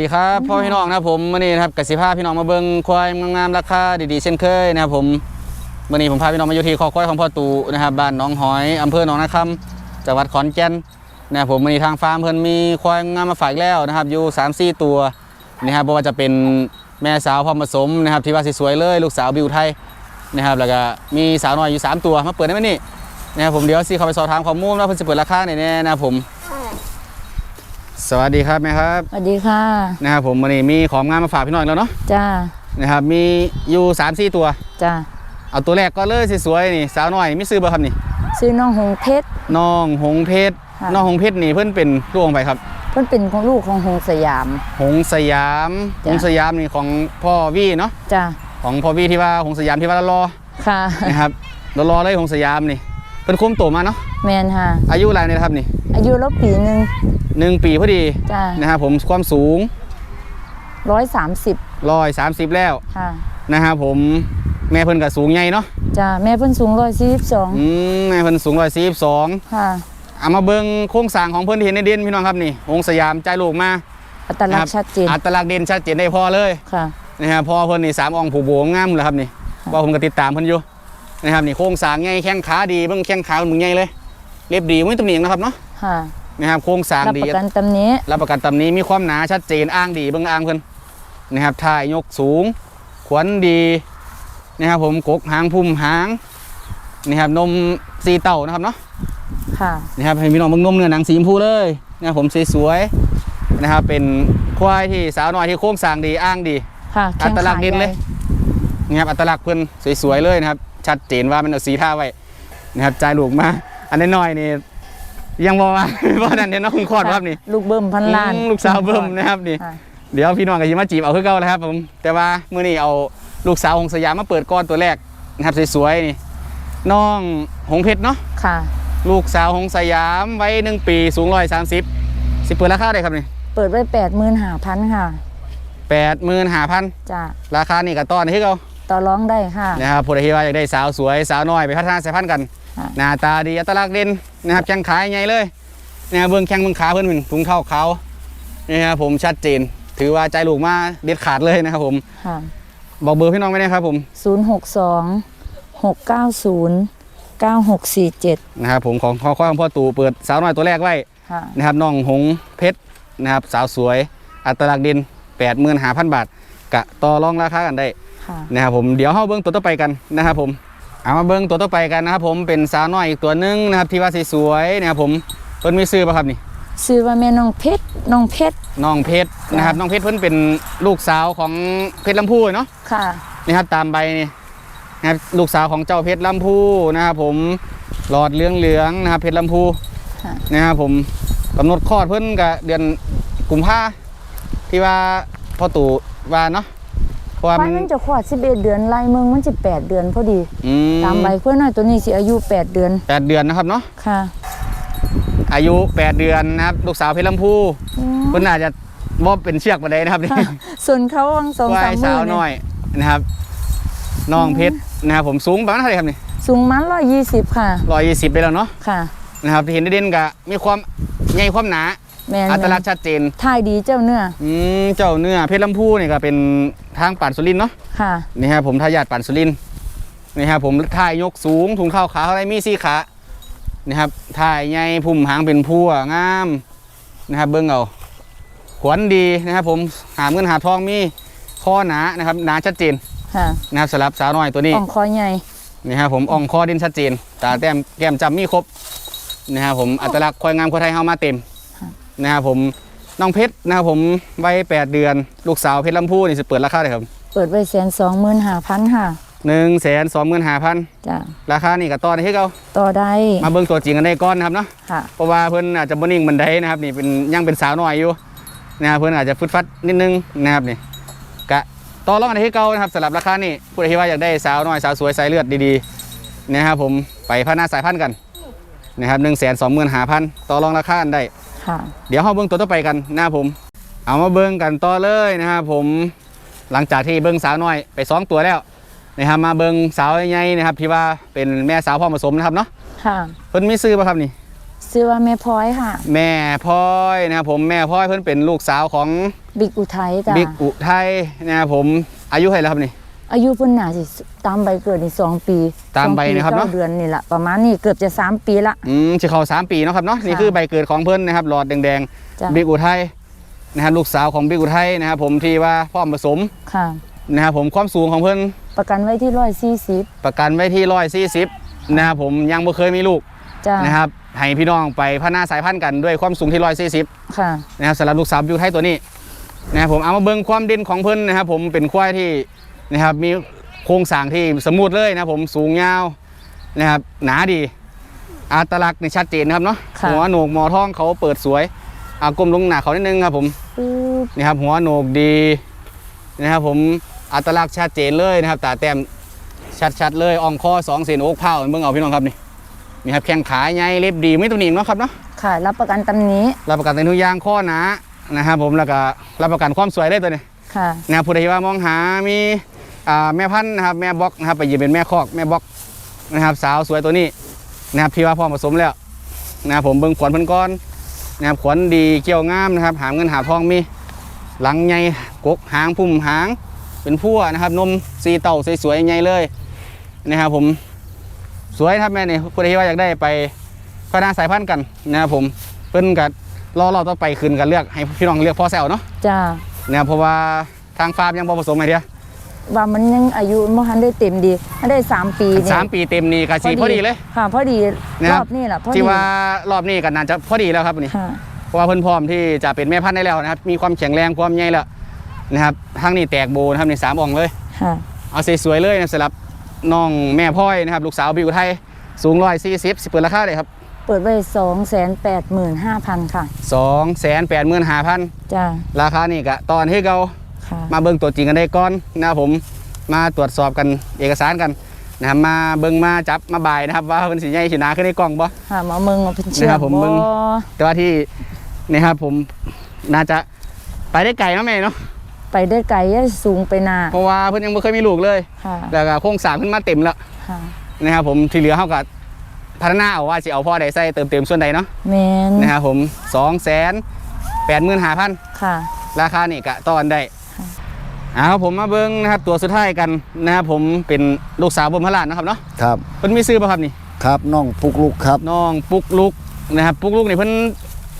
ดีครับพ่อพี่น้องนะครับผมวันนี้นะครับกสิภาพี่น้องมาเบิ่งควายงามๆราคาดีๆเช่นเคยนะครับผมวันนี้ผมพาพี่น้องมาอยู่ที่คอควายของพ่อตู่นะครับบ้านหนองหอยอำเภอหนองนาคำจังหวัดขอนแก่นนะครับผมวันนี้ทางฟาร์มเพิ่นมีควายงามมาฝากอีกแล้วนะครับอยู่3 4ตัวนะครับบ่ว่าจะเป็นแม่สาวพร้อมผสมนะครับที่ว่าสวยๆเลย ลูกสาวบิวไทยนะครับแล้วก็มีสาวน้อยอยู่ 3 ตัวมาเปิดได้ไหมนี่นะครับผมเดี๋ยวสิเข้าไปสอบถามข้อมูลว่าเพิ่นสิเปิดราคาไหนแน่นะครับผม สวัสดีครับแม่ครับสวัสดีค่ะนะครับผมวันนี้มีของงานมาฝากพี่น้องอีกแล้วเนาะจ้านะครับมีอยู่3ามสี่ตัวจ้าเอาตัวแรกก็เลยสวยๆนี่สาวน้อยมีซื้อบ่ครับนี่ซื้อน้องหงเพชรน้องหงเพชรค่ะน้องหงเพชรนี่เพิ่นเป็นลูกของไปครับ เพิ่นเป็นของลูกของหงสยาม หงสยามจ้ะหงสยามนี่ของพ่อวี่เนาะจ้าของพ่อวี่ที่ว่าหงสยามที่ว่าละรอค่ะนะครับละรอเลยหงสยามนี่เพิ่นคุ้มโตมาเนาะแมนค่ะอายุอะไรเนี่ยนะครับนี่ อายุแล้วปีหนึ่งหนึ่งปีพอดีจ้านะครับผมความสูงร้อยสามสิบร้อยสามสิบแล้วค่ะนะครับผมแม่เพิ่นก็สูงใหญ่เนาะจ้าแม่เพิ่นสูงร้อยสี่สิบสองอืมแม่เพิ่นสูงร้อยสี่สิบสองค่ะเอามาเบิ่งโครงสร้างของเพื่อนที่เห็นในเด่นพี่น้องครับนี่องค์สยามใจายลูกมาอัตลักษณ์ชัดเจนอัตลักษณ์เด่นชัดเจนได้พอเลยค่ะนะครับพอเพื่อนนี่สามองค์ผูกโบงามเลยครับนี่ค่ะว่าผมก็ติดตามเพื่อนอยู่นะครับนี่โครงสร้างใหญ่แข้งขาดีเบิ่งแข้งขามึงใหญ่เลยเรียบดีไม่ตำหนินะครับเนาะ ค่ะนะครับโครงสร้างรับดีประกันตำหนี้รับประกันตำนี้มีความหนาชัดเจนอ้างดีเบิ่งอ้างเพิ่นนะครับถ่ายยกสูง ขวัญดีนะครับผมกกหางพุ่มหางนะครับนมสีเต่านะครับเนาะค่ะนะครับให้พี่น้องเบิ่งนมเนื้อหนังสีชมพูเลยนะครับผมสวยๆนะครับเป็นควายที่สาวน้อยที่โค้งสร้างดีอ้างดีค่ะอัตลักษณ์แข้งขาเด่นเลยใหญ่นะครับอัตลักษณ์เพิ่นสวยๆเลยนะครับชัดเจนว่ามันเอาสีท่าไว้นะครับจ่ายลูกมาอันน้อยๆนี่ ยังบอกว่าว่านั่นเนี่ยน้องคลอดครับนี่ลูกเบิ่มพันล้านอืมลูกสาวเบิ่มนะครับนี่ ค่ะ เดี๋ยวพี่น้องก็ยิมาจีบเอาคือเก่าแล้วครับผม แต่ว่ามื้อนี้เอาลูกสาวของสยามมาเปิดก้อนตัวแรกนะครับสวยๆนี่น้องหงเพชรเนาะค่ะ ลูกสาวของสยามไว้หนึ่งปีสูงร้อยสามสิบสิเปิดราคาได้ครับนี่เปิดไว้แปดหมื่นห้าพันค่ะแปดหมื่นห้าพันจ้าราคานี่กับต้อนที่เขา ต่อร้องได้ค่ะ นะครับผู้ใดที่ว่าอยากได้สาวสวยสาวน้อยไปพัฒนาสายพันธุ์กัน ค่ะ หน้าตาดีอัตลักษณ์เด่นนะครับแข้งขาใหญ่เลยนะครับเบื้องแข้งเบื้องขาเพื่อนเป็นถุงเท้าขาวนี่ครับผมชัดเจน ถือว่าใจลูกมาเด็ดขาดเลยนะครับผมค่ะบอกเบอร์พี่น้องไว้นะครับผมศูนย์หกสองหกเก้าศูนย์เก้าหกสี่เจ็ดนะครับผมของข้อของพ่อตู่เปิดสาวน้อยตัวแรกไว้ ค่ะ นะครับน้องหงเพชรนะครับสาวสวย อัตลักษณ์เด่นแปดหมื่นห้าพันบาท กะต่อรองราคากันได้ค่ะ นะครับผมเดี๋ยวเข้าเบิ้งตัวต่อไปกันนะครับผมเอามาเบิ้งตัวต่อไปกันนะครับผมเป็นสาวน้อยอีกตัวหนึงนะครับที่ว่าสวยๆนะครับผมเพิ่นมีซื้อป่ะครับนี่ซื้อว่าแม่น้องเพชรน้องเพชรน้องเพชรนะครับน้องเพชรเพิ่นเป็นลูกสาวของเพชรลำพูเนาะค่ะนี่ครับตามใบนี่นะครับลูกสาวของเจ้าเพชรลำพูนะครับผมหลอดเหลืองเหลืองๆนะครับเพชรลำพูค่ะนะครับผมกำหนดคลอดเพิ่นกับเดือนกุมภาที่ว่าพ่อตู่ว่าเนาะ เพราะว่าความัยนมันจะขวด11 เดือนลายเมืองมันจะ8เดือนพอดี อืตามใบเพื่อนน้อยตัวนี้สิอายุ 8 เดือนแปดเดือนนะครับเนาะค่ะอายุ8เดือนนะครับลูกสาวเพชรลำพูอืมเพิ่นอาจจะบ่เป็นเชือกมาได้นะครับนี่ ค่ะส่วนเขาวังสองควาสายมสามืวอน้อยนะครับน้องเพชรนะครับผมสูงประมาณเท่าไหร่ครับนี่สูงมัน120 ค่ะร้อยยี่สิบไปแล้วเนาะค่ะนะครับที่เห็นได้เด่นๆกับมีความใหญ่ความหนา แม่น อัตลักษณ์ชัดเจนท่ายดีเจ้าเนื้ออืมเจ้าเนื้อเพชรลำพูนี่ก็เป็นทางป่านสุรินทร์เนาะค่ะนี่ครับผมทายาทป่านสุรินทร์นี่ครับผมท่ายยกสูงถุงเท้าขาอะไรมีสี่ขานี่ครับท่ายใหญ่พุ่มหางเป็นพัวงามนะครับเบิ้งเอาขวนดีนะครับผมหาเงินหาทองมีข้อหนานะครับหนาชัดเจนค่ะนะครับสำหรับสาวน้อยตัวนี้ อ่องคอใหญ่นี่ครับผมอ่องคอเด่นชัดเจนตาแต้มแก้มจำมีครบนะครับผมอัตลักษณ์ควายงามควายไทยเฮามาเต็มค่ะ นะครับผมน้องเพชรนะครับผมวัยแปดเดือน ลูกสาวเพชรลำพูนี่จะเปิดราคาเลยครับเปิดไว้แสนสองหมื่นห้าพันค่ะหนึ่งแสนสองหมื่นห้าพันจ้ะราคานี่กับต่อในที่เขาต่อได้มาเบิ่งตัวจริงกันได้ก่อนนะครับเนาะค่ะเพราะว่าเพิ่นอาจจะบนิ่งบันไดนะครับนี่เป็นยังเป็นสาวน้อยอยู่นะครับเพิ่นอาจจะฟึดฟัดนิดนึงนะครับนี่กะต่อรองกันในที่เก่านะครับสำหรับราคานี่ผู้ใดที่ว่าอยากได้สาวน้อยสาวสวยสายเลือดดีๆนะครับผมไปพัฒนาสายพันธุ์กันนะครับหนึ่งแสนสองหมื่นห้าพันต่อรองราคากันได้ค่ะ เดี๋ยวเราเบิ้งตัวต่อไปกันนะครับผม เอามาเบิ้งกันต่อเลยนะครับผมหลังจากที่เบิ้งสาวน้อยไปสองตัวแล้วนะครับมาเบิงสาวใหญ่ๆนะครับที่ว่าเป็นแม่สาวพ่อผสมนะครับเนาะค่ะเพิ่นมีซื้อป่ะครับนี่ชื่อว่าแม่พลอยค่ะ แม่พลอยนะครับผมแม่พลอยเพิ่นเป็นลูกสาวของบิ๊กอุทัยจ้ะบิ๊กอุทัยนะครับผมอายุเท่าไหร่แล้วครับนี่ อายุเพิ่นน่าสิตามใบเกิดนี่สองปีตามใบสองปีนะครับเนอะก้เดือนนี่แหละประมาณนี้เกือบจะสามปีละ อืมจะเข้าสามปีเนาะครับเนาะนี่ค่ะคือใบเกิดของเพิ่นนะครับหลอดแดงจ้ะ ๆบิ๊กอุทัยนะครับลูกสาวของบิ๊กอุทัยนะครับผมที่ว่าพ่อผสมค่ะ นะครับผมความสูงของเพิ่นประกันไว้ที่ร้อยสี่สิบประกันไว้ที่ร้อยสี่สิบนะครับผมยังบ่เคยมีลูกจ้านะครับให้พี่น้องไปพัฒนาสายพันธุ์กันด้วยความสูงที่ร้อยสี่สิบ ค่ะ นะครับสำหรับลูกสาวบิวไทยตัวนี้นะครับผมเอามาเบิ่งความเด่นของเพิ่นนะครับผมเป็นควายที่ นะครับมีโครงสร้างที่สมูทเลยนะครับผมสูงยาวนะครับหนาดีอัตลักษณ์นี่ชัดเจนนะครับเนาะค่ะ หัวโหนกหมอทองเขาเปิดสวยอากลมลงหนาเขานิดนึงครับผม ปึ๊บนี่ครับหัวโหนกดีนะครับผมอัตลักษณ์ชัดเจนเลยนะครับตาแต้มชัดๆเลยอ่องคอสองเซนโอ๊กเผาเบิ่งเอาพี่น้องครับนี่นี่ครับแข้งขาใหญ่เล็บดีไม่ตัวหนีบเนาะครับเนาะค่ะ รับประกันตำหนี้รับประกันในทุกอย่างข้อหนานะครับผมแล้วก็รับประกันความสวยได้ตัวนี้ค่ะ นะครับผู้ใดที่ว่ามองหามีอ่า แม่พันธุ์นะครับแม่บล็อกนะครับไปยืนเป็นแม่คอกแม่บล็อกนะครับ สาวสวยตัวนี้นะครับที่ว่าพร้อมผสมแล้วนะครับผมเบิ่งขวัญเพิ่นก้อนนะครับขวัญดีเกี่ยวงามนะครับ หามเงินหาทองมี หลังใหญ่กกหางพุ่มหาง เป็นพั่วนะครับนมสีเต่าสวยๆใหญ่เลยนะครับผมสวยครับแม่นี่ผู้ใดที่ว่าอยากได้ไปพัฒนาสายพันธุ์กันนะครับผมเพิ่นกับรอเราต้องไปคืนกันเลือกให้พี่น้องเลือกพ่อแซวเนาะจ้านะครับเพราะว่าทางฟาร์มยังบ่ผสมไอเดีย ว่ามันยังอายุมันทันได้เต็มดีมันได้สามปีนี่สามปีเต็มนี่กะสีพอดีเลยค่ะพอดีนะรคอรับบนี่แหละพอดีที่ว่ารอบนี้กันน่าจะพอดีแล้วครับนี่ค่ะเพราะว่าเพิ่นพร้อมที่จะเป็นแม่พันธุ์ได้แล้วนะครับ มีความแข็งแรงความใหญ่แล้วนะครับทางนี้แตกโบนะครับนี่สามอ่องเลยค่ะเอาสวยๆเลยนะสำหรับน้องแม่พ่อยนะครับ ลูกสาวบิวไทยสูงร้อยสี่สิบสิเปิดราคาเลยครับเปิดไว้สองแสนแปดหมื่นห้าพันค่ะสองแสนแปดหมื่นห้าพันจ้าราคานี่กะตอนที่เราค่ะ มาเบิ่งตัวจริงกันได้ก่อนนะครับผมมาตรวจสอบกันเอกสารกันนะครับมาเบิ่งมาจับมาบายนะครับ ว่าเป็นสีใหญ่สีหนาขึ้นในกล้องบ่ค่ะหมาเมืองเอาเป็นเชือนะครักบผมบ่เบิ่งแต่ว่าที่นี่ครับผมน่าจะไปได้ไกลเนาะแม่เนาะไปได้ไกลได้สูงไปหนาเพราะว่าเพิ่นยังไม่เคยมีลูกเลยค่ะแล้วก็โครงสร้างขึ้นมาเต็มแล้วค่ะนะครับผมที่เหลือเท่ากับพัฒนาเอาว่าสิเอาพ่อใดใส่เติมเต็มส่วนใดเนาะแมนนะครับผมสองแสนแปดหมื่นห้าพันค่ะ ราคานี่กะตอนได้ค่ะ เอาครับผมมาเบิ้งนะครับตัวสุดท้ายกันนะครับผมเป็นลูกสาวบนพระลานนะครับเนาะครับเพิ่นมีซื้อป่ะครับนี่ครับน้องปุกลุกครับน้องปุกลุกนะครับปุกลุกนี่เพิ่น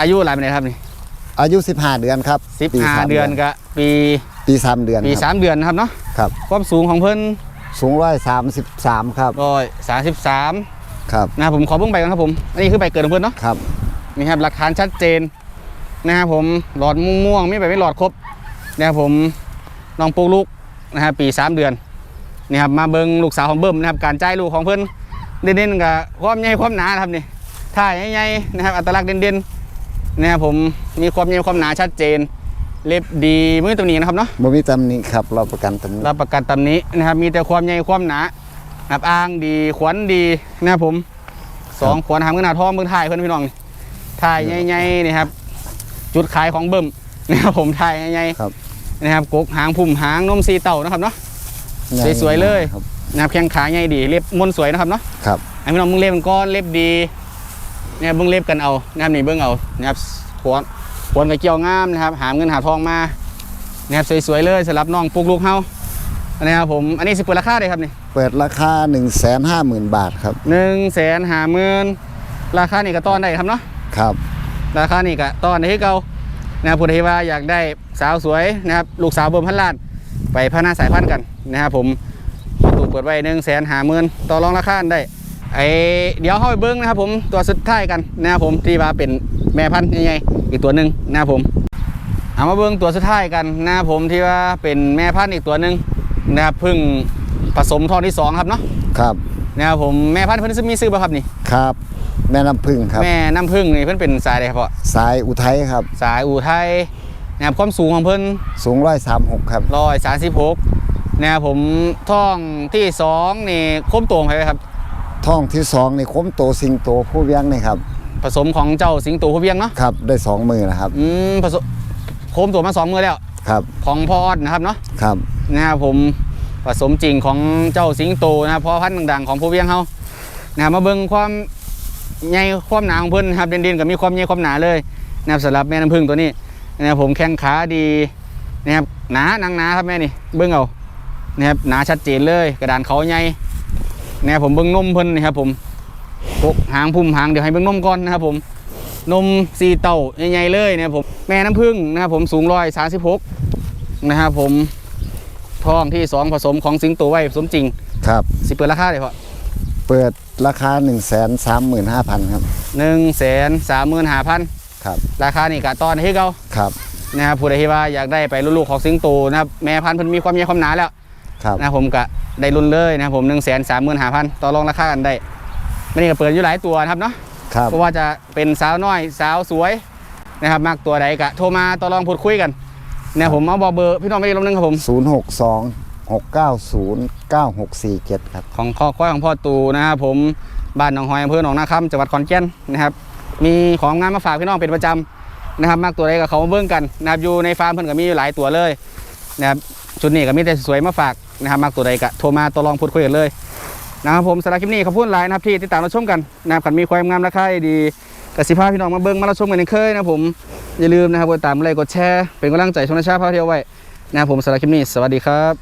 อายุหลายปีไหนครับนี่อายุ 15 เดือนครับสิบปีห้าสมเดือนกับปีปีสามเดือนปีครับสามเดือนนะครับเนาะครับความสูงของเพิ่นสูงร้อยสามสิบสามครับร้อยสามสิบสามครับนะครับผมขอเบิ่งใบกันครับผมอันนี้คือใบเกิดของเพิ่นเนาะครับนี่ครับหลักฐานชัดเจนนะครับผมหลอดม่วงๆไม่ใบไม่หลอดครบนะครับผม น้องปุกลุกนะครับปีสามเดือนนี่ครับมาเบิ่งลูกสาวของเบิ่มนะครับการจ่ายลูกของเพิ่นเด่นๆกับความใหญ่ความหนานะครับนี่ท่าใหญ่ๆนะครับอัตลักษณ์เด่นๆนะครับผมมีความใหญ่ความหนาชัดเจน เล็บดีมือตัวนี้นะครับเนาะบ่มีตำหนิครับเราประกันตำหนิรับประกันตำนี้นะครับมีแต่ความใหญ่ความหนานะครับอ้างดีขวัญดีนะครับผมสองขวัญหางเงินหนาทองเมืองไทยเพื่อนพี่น้องถ่ายใหญ่ๆนี่ครับจุดขายของเบิ่มนะครับผมถ่ายใหญ่ครับๆ นะครับกกหางพุ่มหางนมสีเต่านะครับเนาะสวยๆเลยครับนะครับแข้งขาใหญ่ดีเล็บมนสวยนะครับเนาะครับให้พี่น้องมึงเล็บมันก้อนเล็บดีเนี่ยเบิ่งเล็บกันเอานะครับนี่เบิ่งเอานะครับขวนขวนกับเกี่ยวงามนะครับ หามเงินหาทองมานะครับสวยๆเลยสำหรับน้องปุกลูกเฮานะครับผมอันนี้สิเปิดราคาเลยครับนี่เปิดราคา 1 5 0 0 0 0 บาทครับหนึ่งแสนหาหมื่นราคานี่ก็ต้อนได้ครับเนาะครับ ราคานี่ก็ต้อนได้ที่เก่า นะครับผู้ใดว่าอยากได้สาวสวยนะครับลูกสาวเบิ่มพันล้าน ไปพัฒนาสายพันธุ์กันนะครับผมประตูเปิดไว้หนึ่งแสนหาหมื่นต่อรองราคาได้ไอเดี๋ยวเข้าไปเบิ้งนะครับผมตัวสุดท้ายกันนะครับผมที่ว่าเป็นแม่พันธุ์ใหญ่ๆอีกตัวหนึ่งนะครับผมเอามาเบิ้งตัวสุดท้ายกันนะครับผมที่ว่าเป็นแม่พันธุ์อีกตัวหนึ่งนะครับเพึ่งผสมทองที่สองครับเนาะครับนะครับผมแม่พันธุ์เพิ่นมีซื้อป่ะครับนี่ครับ แม่น้ำพึ่งครับ แม่น้ำผึ้งนี่เพิ่นเป็นสายอะไรครับพ่อสายอุทัยครับ สายอู่ไทยนะครับความสูงของเพิ่นสูงร้อยสามหกครับร้อยสามสิบหกนะครับผมท่องที่สองนี่คมตวงไปครับท้องที่สองนี่คมโตสิงโตผู้เวียงนี่ครับผสมของเจ้าสิงโตผู้เวียงเนาะครับได้สองมือนะครับอืมผสมโคมตัวมาสองมือแล้วครับของพ่อออดนะครับเนาะครับนะครับผมผผสมจริงของเจ้าสิงโตนะครับพ่อพันธุ์ดังๆ ของผู้เวียงเฮานะครับมาเบิ่งความ ใหญ่ความหนาของเพิ่นนะครับเด่นๆก็มีความใหญ่ความหนาเลยนะครับสำหรับแม่น้ำผึ้งตัวนี้นะครับผมแข้งขาดีนะครับหนาหนังหนาครับแม่นี่เบิ่งเอานะครับหนาชัดเจนเลยกระดานเขาใหญ่นะครับผมเบิ่งนมเพิ่นนะครับผมปกหางพุ่มหางเดี๋ยวให้เบิ่งนมก่อนนะครับผมนมสีเต่าใหญ่ๆเลยนะครับผมแม่น้ำผึ้งนะครับผมสูงร้อยสาสิบหกนะครับผมท้องที่สองผสมของสิงโตไว้ผสมจริง ครับสิเปิดราคาเลยพอ เปิดราคา1 3 3 5 0 0 0 ครับ หนึ่งแสนสามหมื่นห้าพันครับราคานี่กะตอนให้เขาครับนะครับผู้ใดที่ว่าอยากได้ไปลูกๆของสิงโตนะครับแม่พันธุ์เพิ่นมีความใหญ่ความหนาแล้วครับนะครับผมกะได้รุ่นเลยนะครับผมหนึ่งแสนสามหมื่นห้าพันต่อรองราคากันได้ไม่นี่ก็เปิดอยู่หลายตัวนะครับเนาะครับเพราะว่าจะเป็นสาวน้อยสาวสวยนะครับมากตัวใดกะโทรมาต่อรองพูดคุยกันเนี่ยผมเอาบอกเบอร์พี่น้องไม่ได้ลงนึงครับผม 0 6 2 6 9 0 9 6 4 7ครับ ของข้อควายของพ่อตูนะครับผมบ้านหนองหอยอำเภอหนองนาคำจังหวัดขอนแก่นนะครับ มีของงานมาฝากพี่น้องเป็นประจำนะครับ มากตัวใดกับเขามาเบิ้งกันนะครับอยู่ในฟาร์มเพิ่นก็มีอยู่หลายตัวเลยนะครับชุดนี้ก็มีแต่สวยมาฝากนะครับมากตัวใดก็โทรมาตัวลองพูดคุยกันเลยนะครับผมสำหรับคลิปนี้ขอบคุณหลายนะครับที่ติดตามรับชมกันนะครับขันมีความงามราคาดีกสิภาพี่น้องมาเบิ้งมารับชมกันอีกเคยนะครับผมอย่าลืมนะครับกดติดตามไลค์กดแชร์เป็นกำลังใจช่องนาชาพาเที่ยวไว้นะครับผมสำหรับคลิปนี้สวัสดีครับ